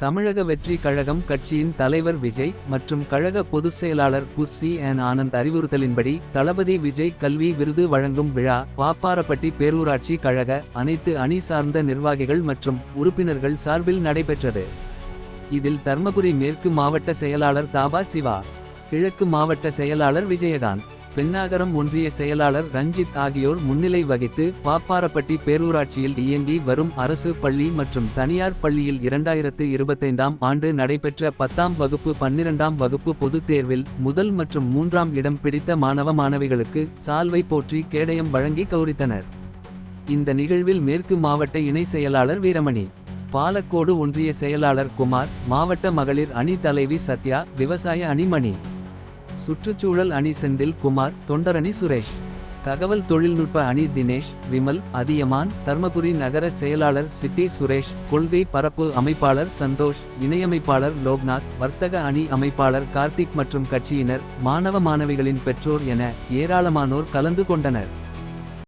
தமிழக வெற்றி கழகம் கட்சியின் தலைவர் விஜய் மற்றும் கழக பொதுச் செயலாளர் புஸ்ஸி என் ஆனந்த் அறிவுறுத்தலின்படி தளபதி விஜய் கல்வி விருது வழங்கும் விழா பாப்பாரப்பட்டி பேரூராட்சி கழக அனைத்து அணி சார்ந்த நிர்வாகிகள் மற்றும் உறுப்பினர்கள் சார்பில் நடைபெற்றது. இதில் தர்மபுரி மேற்கு மாவட்ட செயலாளர் தாபா சிவா கிழக்கு மாவட்ட செயலாளர் விஜயகாந்த் பெண்ணாகரம் ஒன்றிய செயலாளர் ரஞ்சித் ஆகியோர் முன்னிலை வகித்து பாப்பாரப்பட்டி பேரூராட்சியில் இயங்கி வரும் அரசு பள்ளி மற்றும் தனியார் பள்ளியில் இரண்டாயிரத்து இருபத்தைந்தாம் ஆண்டு நடைபெற்ற பத்தாம் வகுப்பு பன்னிரண்டாம் வகுப்பு பொதுத் தேர்வில் முதல் மற்றும் மூன்றாம் இடம் பிடித்த மாணவ மாணவிகளுக்கு சால்வை போற்றி கேடயம் வழங்கி கௌரித்தனர். இந்த நிகழ்வில் மேற்கு மாவட்ட இணை செயலாளர் வீரமணி பாலக்கோடு ஒன்றிய செயலாளர் குமார் மாவட்ட மகளிர் அணி தலைவி சத்யா விவசாய அணிமணி சுற்றுச்சூழல் அணி செந்தில் குமார் தொண்டரணி சுரேஷ். தகவல் தொழில்நுட்ப அணி தினேஷ் விமல் அதியமான் தர்மபுரி நகர செயலாளர் சிட்டி சுரேஷ் கொள்கை பரப்பு அமைப்பாளர் சந்தோஷ் இணையமைப்பாளர் லோக்நாத் வர்த்தக அணி அமைப்பாளர் கார்த்திக் மற்றும் கட்சியினர் மாணவ மாணவிகளின் பெற்றோர் என ஏராளமானோர் கலந்து கொண்டனர்.